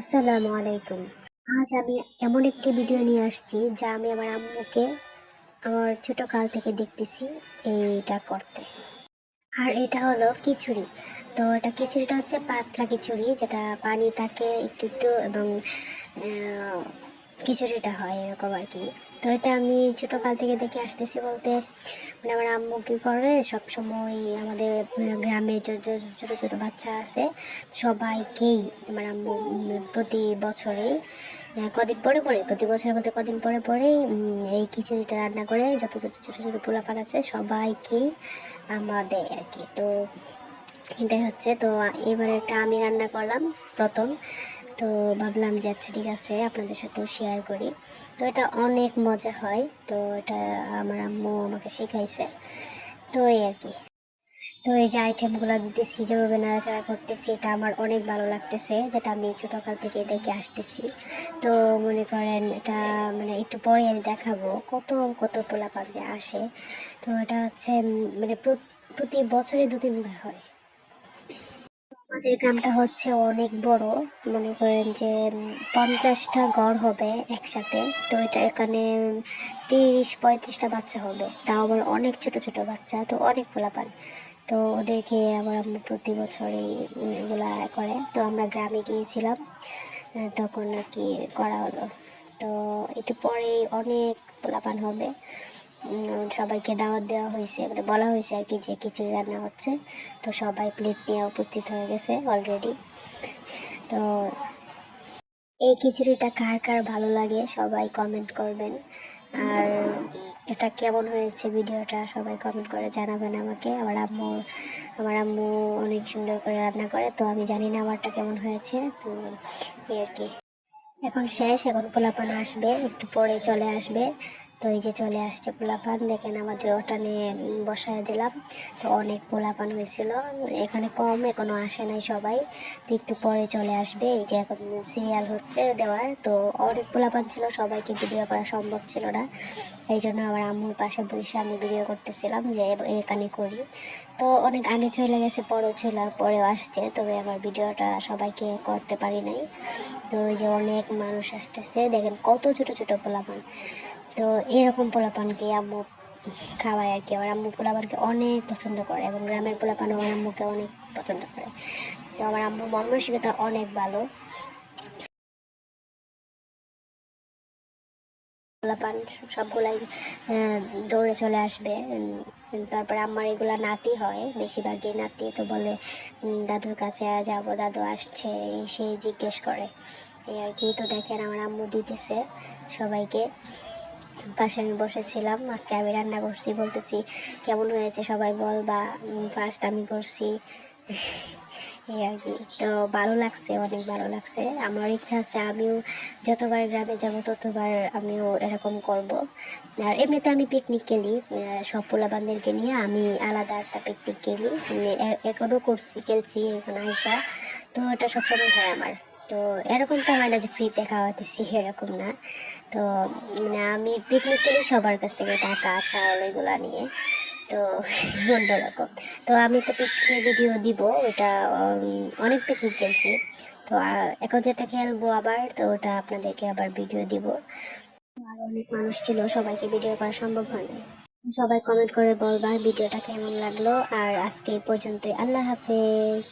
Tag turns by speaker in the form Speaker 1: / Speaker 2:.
Speaker 1: আসসালামু আলাইকুম। আজ আমি এমন একটি ভিডিও নিয়ে আসছি যা আমি আমার আম্মুকে আমার ছোট কাল থেকে দেখতেছি এইটা করতে। আর এটা হলো খিচুড়ি। তো এটা খিচুড়িটা হচ্ছে পাতলা খিচুড়ি, যেটা পানি থাকে একটু একটু এবং খিচুড়িটা হয় এরকম আর কি। তো এটা আমি ছোটোকাল থেকে দেখে আসতেছি বলতে মানে আমার আম্মু কী করে, সবসময় আমাদের গ্রামে ছোটো, ছোট বাচ্চা আছে, সবাইকেই আমার আম্মু প্রতি বছরেই কদিন পরে পরে, প্রতি বছর বলতে কদিন পরে পরেই এই খিচুড়িটা রান্না করে যত যত, ছোটো, ছোট পোলাপান আছে, সবাইকেই আমা দেয় আর কি। তো এটাই হচ্ছে, তো এবারে এটা আমি রান্না করলাম প্রথম। তো ভাবলাম যে আচ্ছা ঠিক আছে, আপনাদের সাথেও শেয়ার করি। তো এটা অনেক মজা হয়। তো এটা আমার আম্মু আমাকে শেখাইছে। তো এই আর কি। তো এই যে আইটেমগুলো দিতেছি, যেভাবে নাড়াচাড়া করতেছি, এটা আমার অনেক ভালো লাগতেছে, যেটা আমি ছোটোকাল থেকে দেখে আসতেছি। তো মনে করেন এটা মানে একটু পরে আমি দেখাবো, কত কত পোলাপান যে আসে। তো এটা হচ্ছে মানে প্রতি বছরে দু তিনবার হয়। আমাদের গ্রামটা হচ্ছে অনেক বড়। মনে করেন যে পঞ্চাশটা ঘর হবে একসাথে। তো এটা এখানে তিরিশ, পঁয়ত্রিশটা বাচ্চা হবে। তাও আবার অনেক ছোট ছোট বাচ্চা। তো অনেক পোলাপান। তো ওদেরকে আবার আম্মু প্রতি বছরই এগুলা করে। তো আমরা গ্রামে গিয়েছিলাম। তখন আর কি করা হলো। তো একটু পরেই অনেক পোলাপান হবে। সবাইকে দাওয়াত দেওয়া হয়েছে মানে বলা হয়েছে আর কি যে খিচুড়ি রান্না হচ্ছে। তো সবাই প্লেট নিয়ে উপস্থিত হয়ে গেছে অলরেডি তো এই খিচুড়িটা কার কার ভালো লাগে সবাই কমেন্ট করবেন। আর এটা কেমন হয়েছে ভিডিওটা সবাই কমেন্ট করে জানাবেন আমাকে। আমার আম্মু আমার আম্মু অনেক সুন্দর করে রান্না করে, তো আমি জানি না আমারটা কেমন হয়েছে। তো এই আর কি। এখন শেষ, এখন পোলাপান আসবে, একটু পরে চলে আসবে। তো এই যে চলে আসছে পোলাপান, দেখেন আমাদের ওটা নিয়ে বসায় দিলাম। তো অনেক পোলাপান হয়েছিল, এখানে কম, এখনও আসে নাই সবাই। তো একটু পরে চলে আসবে, এই যে এখন সিরিয়াল হচ্ছে দেওয়ার। তো অনেক পোলাপান ছিল সবাইকে ভিডিও করা সম্ভব ছিল না। এই জন্য আমার আম্মুর পাশে বসে আমি ভিডিও করতেছিলাম যে, এখানে করি। তো অনেক আগে চলে গেছে, পরেও ছিল পরেও আসছে, তবে আমার ভিডিওটা সবাইকে করতে পারি নাই। তো ওই যে অনেক মানুষ আসতেছে, দেখেন কত ছোট ছোট পোলাপান। তো এরকম পোলাপানকে আম্মু খাওয়ায় আর কি। আমার আম্মু পোলাপানকে অনেক পছন্দ করে এবং গ্রামের পোলাপান আমার আম্মুকে অনেক পছন্দ করে। তো আমার আম্মুর মন মানসিকতা অনেক ভালো। পোলাপান সবগুলাই দৌড়ে চলে আসবে। তারপরে আমার এগুলা নাতি হয়, বেশিরভাগই নাতি তো বলে দাদুর কাছে যাব, দাদু আসছে সে জিজ্ঞেস করে। এই আর কি, তো দেখেন আমার আম্মু দিতেছে সবাইকে। পাশে আমি বসেছিলাম, আজকে আমি রান্না করছি, বলতেছি, কেমন হয়েছে সবাই বল বা ফার্স্ট আমি করছি। এই আর কি। তো ভালো লাগছে, অনেক ভালো লাগছে। আমার ইচ্ছা আছে আমিও যতবার গ্রামে যাব, ততবার আমিও এরকম করব। আর এমনিতে আমি পিকনিক গেলি সব পোলাবানদেরকে নিয়ে আমি আলাদা একটা পিকনিক গেলি এখনও করছি, খেলছি এখন আইসা। তো এটা সবসময় হয় আমার। তো এরকমটা হয় না যে ফ্রিতে খাওয়াতেছি, এরকম না। তো মানে আমি পিকনিক গেলি সবার কাছ থেকে টাকা, চাউল এগুলা নিয়ে। তো অন্যরকম তো আমি একটা পিকনিক ভিডিও দিব, ওটা অনেক পিকনিক গেছি তো এখন যেটা খেলব আবার, তো ওটা আপনাদেরকে আবার ভিডিও দিব। আর অনেক মানুষ ছিল, সবাইকে ভিডিও করা সম্ভব হয়নি। সবাই কমেন্ট করে বলবা ভিডিওটা কেমন লাগল, আর আজকে এই পর্যন্তই। আল্লাহ হাফেজ।